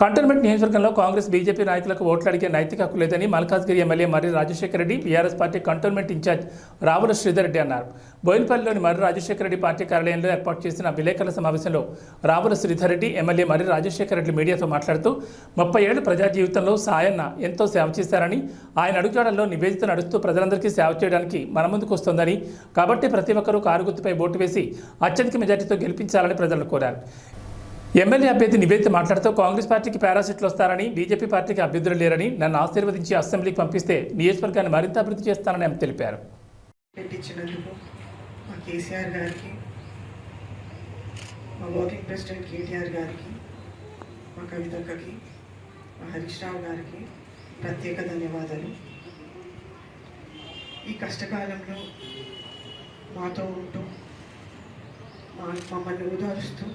Cantonment నియోజకవర్గంలో Congress BJP నాయకులకు ఓట్లు అడిగే నైతిక హక్కు లేదని Malkajgiri MLA Marri Rajasekhara Reddy BRS party cantonment incharge Ravula Sridhar Reddy అన్నారు. బోయినపల్లిలోని మర్రి రాజశేఖర రెడ్డి పార్టీ కార్యాలయంలో ఏర్పాటు చేసిన విలేకరుల సమావేశంలో రావుల శ్రీధర్ రెడ్డి ఎమ్మెల్యే మర్రి రాజశేఖర రెడ్డి మీడియాతో మాట్లాడుతూ ముప్పై ఏళ్ళు ప్రజా జీవితంలో సాయన్న ఎంతో సేవ చేశారని ఆయన అడుగుజాడల్లో నివేదిత నడుస్తూ ప్రజలందరికీ సేవ చేయడానికి మన ముందుకు వస్తోందని కాబట్టి ప్రతి ఒక్కరూ కారు గుర్తుపై ఓటు వేసి అత్యధిక మెజార్టీతో గెలిపించాలని ప్రజలు కోరారు. ఎమ్మెల్యే అభ్యర్థి నివేదిత మాట్లాడుతూ కాంగ్రెస్ పార్టీకి పారాసిట్లు వస్తారని బీజేపీ పార్టీకి అభ్యర్థులు లేరని నన్ను ఆశీర్వదించి అసెంబ్లీకి పంపిస్తే నియోజకవర్గాన్ని మరింత అభివృద్ధి చేస్తానని ఆమె తెలిపారు. పెట్టించినందుకు మా కేసీఆర్ గారికి మా వర్కింగ్ ప్రెసిడెంట్ కేటీఆర్ గారికి మా కవితక్కకి మా హరీష్ రావు గారికి ప్రత్యేక ధన్యవాదాలు. ఈ కష్టకాలంలో మాతో ఉంటూ మా మమ్మల్ని ఓదారుస్తూ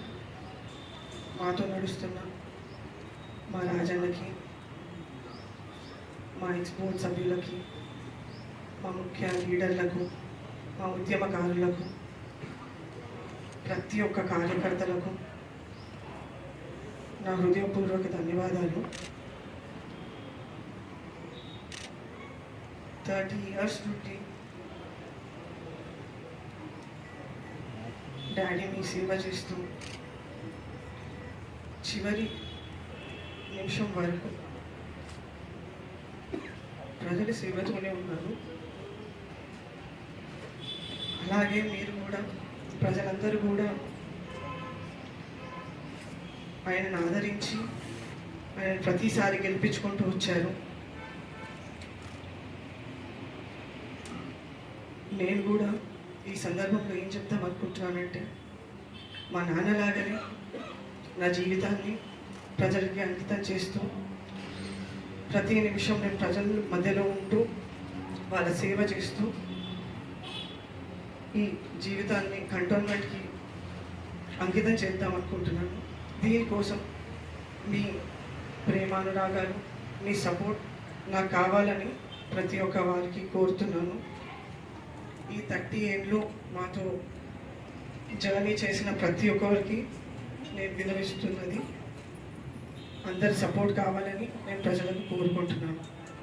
మాతో నడుస్తున్న మా రాజన్నకి మా ఎక్స్పోర్ట్ సభ్యులకి మా ముఖ్య లీడర్లకు మా ఉద్యమకారులకు ప్రతి ఒక్క కార్యకర్తలకు నా హృదయపూర్వక ధన్యవాదాలు. థర్టీ ఇయర్స్ నుండి డాడీ మీ సేవ చేస్తూ చివరి నిమిషం వరకు ప్రజల సేవతోనే ఉన్నారు. అలాగే మీరు కూడా ప్రజలందరూ కూడా ఆయనను ఆదరించి ఆయన ప్రతిసారి గెలిపించుకుంటూ వచ్చారు. నేను కూడా ఈ సందర్భంలో ఏం చెప్తాం అనుకుంటున్నానంటే మా నాన్నలాగానే నా జీవితాన్ని ప్రజలకి అంకితం చేస్తూ ప్రతి నిమిషం నేను ప్రజల మధ్యలో ఉంటూ వాళ్ళ సేవ చేస్తూ ఈ జీవితాన్ని కంటోన్మెంట్కి అంకితం చేద్దాం అనుకుంటున్నాను. దీనికోసం మీ ప్రేమానురాగాలు మీ సపోర్ట్ నాకు కావాలని ప్రతి ఒక్క వారికి కోరుతున్నాను. ఈ థర్టీ ఏళ్ళు మాతో జర్నీ చేసిన ప్రతి ఒక్కరికి నేను వినవిస్తున్నది. అందరి సపోర్ట్ కావాలని నేను ప్రజలను కోరుకుంటున్నాను.